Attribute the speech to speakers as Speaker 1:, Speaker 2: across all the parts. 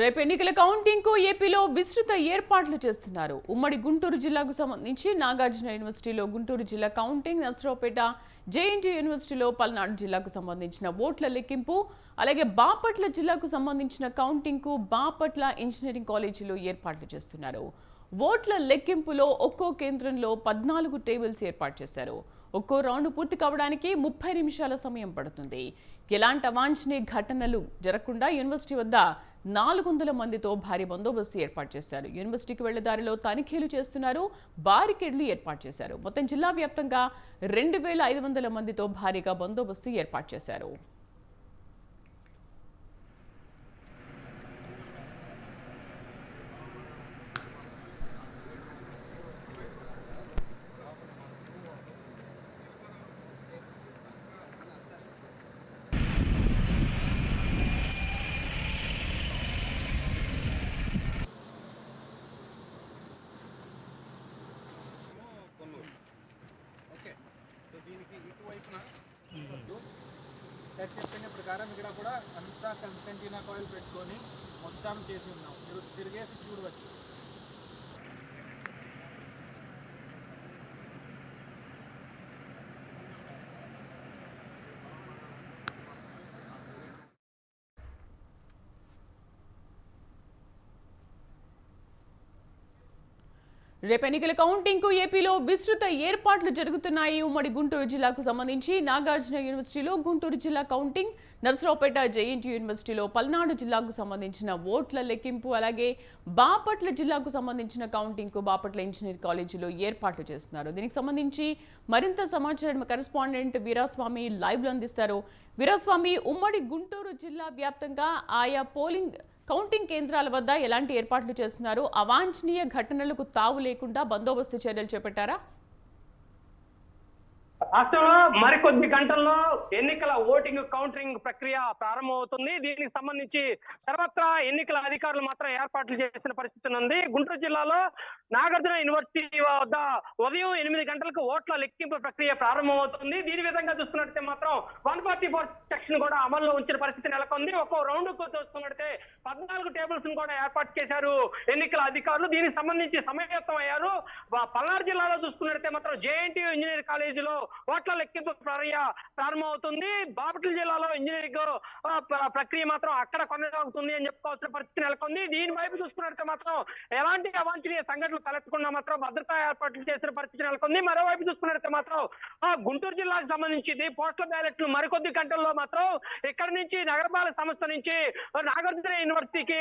Speaker 1: రేపు ఎన్నికల కౌంటింగ్కు ఏపీలో విస్తృత ఏర్పాట్లు చేస్తున్నారు. ఉమ్మడి గుంటూరు జిల్లాకు సంబంధించి నాగార్జున యూనివర్సిటీలో గుంటూరు జిల్లా కౌంటింగ్ నర్సరావుపేట జేఎన్టీ యూనివర్సిటీలో పల్నాడు జిల్లాకు సంబంధించిన ఓట్ల లెక్కింపు అలాగే బాపట్ల జిల్లాకు సంబంధించిన కౌంటింగ్కు బాపట్ల ఇంజనీరింగ్ కాలేజీలో ఏర్పాట్లు చేస్తున్నారు. ఓట్ల లెక్కింపులో ఒక్కో కేంద్రంలో పద్నాలుగు టేబుల్స్ ఏర్పాటు చేశారు. ఒక్కో రౌండ్ పూర్తి కావడానికి ముప్పై నిమిషాల సమయం పడుతుంది. ఎలాంటి అవాంఛనీయ ఘటనలు జరగకుండా యూనివర్సిటీ వద్ద నాలుగు వందల మందితో భారీ బందోబస్తు ఏర్పాటు చేశారు. యూనివర్సిటీకి వెళ్ళే దారిలో తనిఖీలు చేస్తున్నారు. బారికేడ్లు ఏర్పాటు చేశారు. మొత్తం జిల్లా వ్యాప్తంగా రెండు వేల ఐదు వందల మందితో భారీగా బందోబస్తు ఏర్పాటు చేశారు.
Speaker 2: వైపున సెట్ చెప్పిన ప్రకారం ఇక్కడ కూడా అంతా కన్సెంటీనా కాయిల్ పెట్టుకొని మొత్తం చేసి ఉన్నాం. మీరు తిరిగేసి చూడవచ్చు.
Speaker 1: రేపు ఎన్నికల కౌంటింగ్కు ఏపీలో విస్తృత ఏర్పాట్లు జరుగుతున్నాయి. ఉమ్మడి గుంటూరు జిల్లాకు సంబంధించి నాగార్జున యూనివర్సిటీలో గుంటూరు జిల్లా కౌంటింగ్ నర్సరావుపేట జేఎన్టీ యూనివర్సిటీలో పల్నాడు జిల్లాకు సంబంధించిన ఓట్ల లెక్కింపు అలాగే బాపట్ల జిల్లాకు సంబంధించిన కౌంటింగ్కు బాపట్ల ఇంజనీర్ కాలేజీలో ఏర్పాట్లు చేస్తున్నారు. దీనికి సంబంధించి మరింత సమాచారం కరెస్పాండెంట్ వీరాస్వామి లైవ్లో అందిస్తారు. వీరాస్వామి ఉమ్మడి గుంటూరు జిల్లా వ్యాప్తంగా ఆయా పోలింగ్ కౌంటింగ్ కేంద్రాల వద్ద ఎలాంటి ఏర్పాట్లు చేస్తున్నారు? అవాంఛనీయ ఘటనలకు తావు లేకుండా బందోబస్తు చర్యలు చేపట్టారా?
Speaker 3: రాష్ట్రంలో మరికొద్ది గంటల్లో ఎన్నికల ఓటింగ్ కౌంటరింగ్ ప్రక్రియ ప్రారంభమవుతుంది. దీనికి సంబంధించి సర్వత్రా ఎన్నికల అధికారులు మాత్రం ఏర్పాట్లు చేసిన పరిస్థితి ఉంది. గుంటూరు జిల్లాలో నాగార్జున యూనివర్సిటీ వద్ద ఉదయం ఎనిమిది గంటలకు ఓట్ల లెక్కింపు ప్రక్రియ ప్రారంభమవుతుంది. దీని విధంగా చూస్తున్నట్టే మాత్రం వన్ ఫార్టీ ఫోర్ సెక్షన్ కూడా అమల్లో ఉంచిన పరిస్థితి నెలకొంది. ఒక్కో రౌండ్ చూస్తున్నట్టే పద్నాలుగు టేబుల్స్ కూడా ఏర్పాటు చేశారు ఎన్నికల అధికారులు. దీనికి సంబంధించి సమాయత్తం అయ్యారు. పల్నాడు జిల్లాలో చూసుకున్నట్టే మాత్రం జేఎన్టీయూ ఇంజనీరింగ్ కాలేజీలో ఓట్ల లెక్కింపు ప్రక్రియ ప్రారంభమవుతుంది. బాపట్ల జిల్లాలో ఇంజనీరింగ్ ప్రక్రియ మాత్రం అక్కడ కొనసాగుతుంది అని చెప్పుకోవాల్సిన పరిస్థితి నెలకొంది. దీని వైపు చూసుకున్నట్టే మాత్రం ఎలాంటి అవాంఛనీయ సంఘటనలు తలెత్తకుండా మాత్రం భద్రతా ఏర్పాట్లు చేసిన పరిస్థితి నెలకొంది. మరోవైపు చూసుకున్నట్టే మాత్రం ఆ గుంటూరు జిల్లాకు సంబంధించి పోస్టల్ బ్యాలెట్లు మరికొద్ది గంటల్లో మాత్రం ఇక్కడ నుంచి నగరపాలక సంస్థ నుంచి నాగార్జున యూనివర్సిటీకి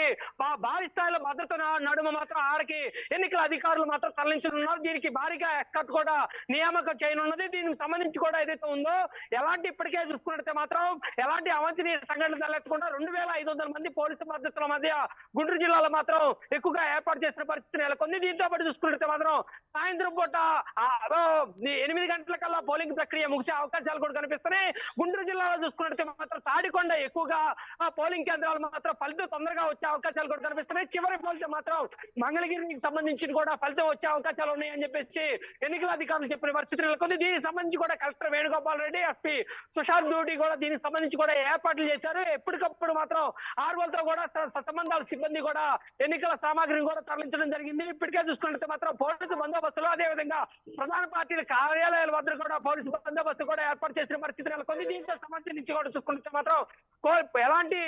Speaker 3: భారీ స్థాయిలో భద్రత నడుమ మాత్రం ఆడకి ఎన్నికల అధికారులు మాత్రం తరలించనున్నారు. దీనికి భారీగా ఎక్కట్ కూడా నియామకం చేయనున్నది. దీనికి సంబంధించి కూడా ఏదైతే ఉందో ఎలాంటి ఇప్పటికే చూసుకున్నట్టే మాత్రం ఎలాంటి అవాంఛనీయ సంఘటనలు తలెత్తకుండా రెండు వేల ఐదు వందల మంది పోలీసు భద్రతల మధ్య గుంటూరు జిల్లాలో మాత్రం ఎక్కువగా ఏర్పాటు చేసిన పరిస్థితి నెలకొంది. దీంతో పాటు చూసుకున్నట్టే మాత్రం సాయంత్రం పూట ఎనిమిది గంటల కల్లా పోలింగ్ ప్రక్రియ ముగిసే అవకాశాలు కూడా కనిపిస్తున్నాయి. గుంటూరు జిల్లాలో చూసుకున్నట్టే మాత్రం తాడికొండ ఎక్కువగా ఆ పోలింగ్ కేంద్రాలు మాత్రం ఫలితం తొందరగా వచ్చే అవకాశాలు కూడా కనిపిస్తున్నాయి. చివరి ఫలితం మాత్రం మంగళగిరికి సంబంధించి కూడా ఫలితం వచ్చే అవకాశాలు ఉన్నాయని చెప్పేసి ఎన్నికల అధికారులు చెప్పిన పరిస్థితి నెలకొంది. దీనికి సంబంధించి కూడా collector Venugopal Reddy SP Sushant duty కూడా దీనికి సంబంధించి కూడా ఏర్పాట్లు చేశారు. ఎప్పటికప్పుడు మాత్రం ఆర్వలతో కూడా సంబంధాల సిబ్బంది కూడా ఎన్నికల సామాగ్రిని కూడా తరలించడం జరిగింది. ఇప్పటికే చూసుకున్నట్టు మాత్రం పోలీసు బందోబస్తులు అదే విధంగా ప్రధాన పార్టీల కార్యాలయాల వద్ద కూడా పోలీసు బందోబస్తు కూడా ఏర్పాటు చేసిన పరిస్థితి నెలకొంది. దీంతో సంబంధించి కూడా చూసుకుంటే మాత్రం ఎలాంటి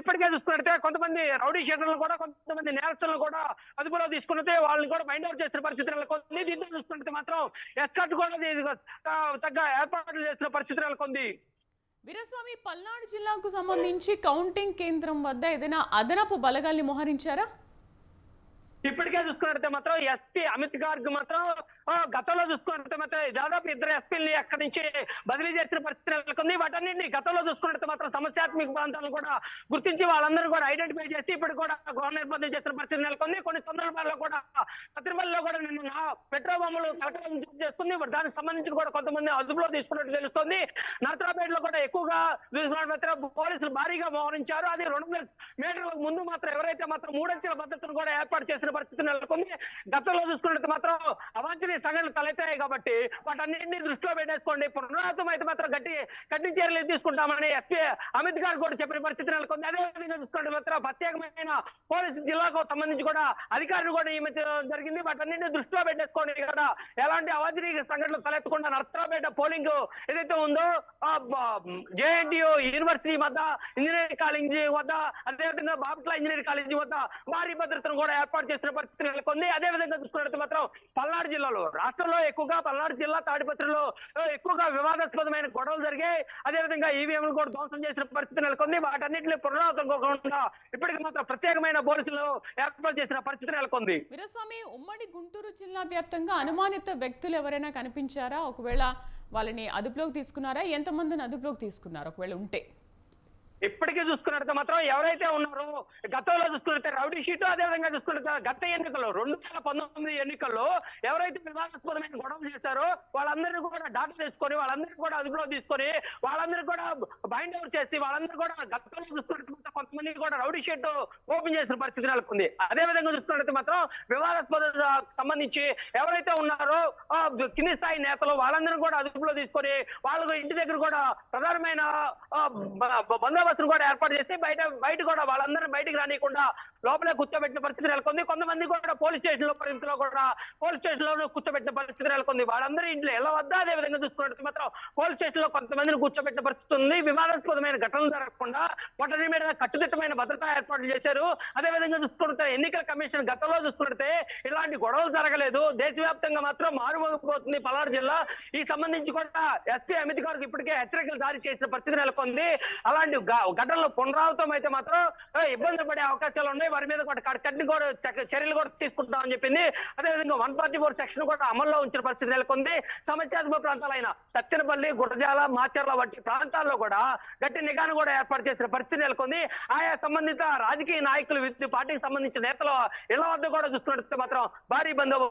Speaker 3: ఇప్పటికే చూసుకున్నట్టే కొంతమంది రౌడీ షీటర్లు కూడా కొంతమంది నేరస్తులను కూడా అదుపులో తీసుకున్నట్టే వాళ్ళని కూడా మైండ్ అవుట్ చేసిన పరిస్థితి నెలకొంది. దీంతో చూసుకుంటే మాత్రం ఎస్కట్ కూడా తగ్గ ఏర్పాట్లు చేసిన పరిస్థితి నెలకొంది.
Speaker 1: వీరస్వామి పల్నాడు జిల్లాకు సంబంధించి కౌంటింగ్ కేంద్రం వద్ద ఏదైనా అదనపు బలగాల్ని మోహరించారా?
Speaker 3: ఇప్పటికే చూసుకున్నట్టే మాత్రం ఎస్పీ అమిత్ గార్గ్ మాత్రం గతంలో చూసుకున్నట్టు మాత్రం దాదాపు ఇద్దరు ఎస్పీలని అక్కడి నుంచి బదిలీ చేసిన పరిస్థితి నెలకొంది. వాటన్నింటినీ గతంలో చూసుకున్నట్టు మాత్రం సమస్యాత్మక ప్రాంతాలను కూడా గుర్తించి వాళ్ళందరూ కూడా ఐడెంటిఫై చేసి ఇప్పుడు కూడా గృహ నిర్బంధం చేసిన పరిస్థితి నెలకొంది. కొన్ని సందర్భాల్లో కూడా సత్రిపల్లిలో కూడా నిన్న పెట్రోల్ బొమ్మలు కలకలం చేస్తుంది దానికి సంబంధించి కూడా కొంతమంది అదుపులో తీసుకున్నట్టు తెలుస్తుంది. నరసరాపేటలో కూడా ఎక్కువగా చూసుకున్నట్టు పోలీసులు భారీగా మోహరించారు అది రెండు వందల ముందు మాత్రం ఎవరైతే మాత్రం మూడంచెల భద్రతను కూడా ఏర్పాటు చేసిన పరిస్థితి నెలకొంది. గతంలో చూసుకున్నట్టు మాత్రం అవాంఛనీయ సంఘటనలు తలెత్తాయి కాబట్టి వాటన్నింటినీ దృష్టిలో పెట్టేసుకోండి. పునరావృతం అయితే మాత్రం గట్టి కఠిన చర్యలు తీసుకుంటామని ఎస్పీ అమిత్ గారు కూడా చెప్పిన పరిస్థితి నెలకొంది. అదేవిధంగా చూసుకుంటే మాత్రం ప్రత్యేకమైన పోలీసు జిల్లాకు సంబంధించి కూడా అధికారులు కూడా నియమించడం జరిగింది. వాటన్నింటినీ దృష్టిలో పెట్టేసుకోండి. ఇక్కడ ఎలాంటి అవాంఛనీయ సంఘటనలు తలెత్తకుండా నర్సరాపేట పోలింగ్ ఏదైతే ఉందో జేఎన్టీయు యూనివర్సిటీ వద్ద ఇంజనీరింగ్ కాలేజీ వద్ద అదేవిధంగా బాపట్ల ఇంజనీరింగ్ కాలేజీ వద్ద భారీ భద్రతను కూడా ఏర్పాటు చేసి చేసిన పరిస్థితి నెలకొంది. అదే విధంగా చూసుకున్నట్టు మాత్రం పల్నాడు జిల్లాలో రాష్ట్రంలో ఎక్కువగా పల్నాడు జిల్లా తాడిపత్రిలో ఎక్కువగా వివాదాస్పదమైన గొడవలు జరిగాయి. అదే విధంగా ఈవీఎంలు కూడా ధ్వంసం చేసిన పరిస్థితి నెలకొంది. వాటన్నింటినీ పునరావృతం కాకుండా ఇప్పటికి మాత్రం ప్రత్యేకమైన పోలీసులు ఏర్పాటు చేసిన పరిస్థితి నెలకొంది.
Speaker 1: వీరస్వామి ఉమ్మడి గుంటూరు జిల్లా వ్యాప్తంగా అనుమానిత వ్యక్తులు ఎవరైనా కనిపించారా? ఒకవేళ వాళ్ళని అదుపులోకి తీసుకున్నారా? ఎంతమందిని అదుపులోకి తీసుకున్నారు? ఒకవేళ ఉంటే.
Speaker 3: ఇప్పటికీ చూసుకున్నట్టు మాత్రం ఎవరైతే ఉన్నారో గతంలో చూసుకున్నట్టే రౌడీ షీట్ అదే విధంగా చూసుకున్నట్టు గత ఎన్నికల్లో రెండు వేల పంతొమ్మిది ఎన్నికల్లో ఎవరైతే వివాదాస్పదమైన గొడవలు చేశారో వాళ్ళందరినీ కూడా డాటా తీసుకొని వాళ్ళందరినీ కూడా అదుపులో తీసుకొని వాళ్ళందరినీ కూడా బైండ్ అవుట్ చేసి వాళ్ళందరూ కూడా గతంలో చూసుకున్నట్టు కొంతమంది కూడా రౌడీ షీట్ ఓపెన్ చేసిన పరిస్థితి నెలకొంది. అదే విధంగా చూసుకున్నట్టు మాత్రం వివాదాస్పద సంబంధించి ఎవరైతే ఉన్నారో కింది స్థాయి నేతలు వాళ్ళందరూ కూడా అదుపులో తీసుకొని వాళ్ళకు ఇంటి దగ్గర కూడా ప్రధానమైన బందోబస్తును కూడా ఏర్పాటు చేసి బయట బయట కూడా వాళ్ళందరినీ బయటకు రానియకుండా లోపలే కూర్చోబెట్టిన పరిస్థితి నెలకొంది. కొంతమంది కూడా పోలీస్ స్టేషన్లో పరిస్థితిలో కూడా పోలీస్ స్టేషన్లో కూర్చోబెట్టిన పరిస్థితి నెలకొంది. వాళ్ళందరూ ఇంట్లో ఎలా వద్ద అదే విధంగా చూసుకున్నట్టు మాత్రం పోలీస్ స్టేషన్లో కొంతమందిని కూర్చోబెట్టిన పరిస్థితి ఉంది. వివాదాస్పదమైన ఘటనలు జరగకుండా వాటి మీద కట్టుదిట్టమైన భద్రతా ఏర్పాట్లు చేశారు. అదే విధంగా చూసుకుంటే ఎన్నికల కమిషన్ గతంలో చూసుకుంటే ఇలాంటి గొడవలు జరగలేదు. దేశవ్యాప్తంగా మాత్రం మారుమోగిపోతుంది పలారు జిల్లా. ఈ సంబంధించి కూడా ఎస్పీ అమిత్ గారికి ఇప్పటికే హెచ్చరికలు జారీ చేసిన పరిస్థితి నెలకొంది. అలాంటి ఘటనలు పునరావృతం అయితే మాత్రం ఇబ్బందులు పడే అవకాశాలు ఉన్నాయి. వారి మీద కూడా కట్టిన కూడా చర్యలు కూడా తీసుకుంటామని చెప్పింది. అదేవిధంగా వన్ ఫార్టీ ఫోర్ సెక్షన్ కూడా అమల్లో ఉంచిన పరిస్థితి నెలకొంది. సమస్యాత్మక ప్రాంతాలైన సత్తెనపల్లి గురజాల మాచర్ల వంటి ప్రాంతాల్లో కూడా గట్టి నిఘాను కూడా ఏర్పాటు చేసిన పరిస్థితి నెలకొంది. ఆయా సంబంధిత రాజకీయ నాయకులు పార్టీకి సంబంధించిన నేతల ఇళ్ళ వద్ద కూడా చూస్తున్నట్టు మాత్రం భారీ బందోబస్తు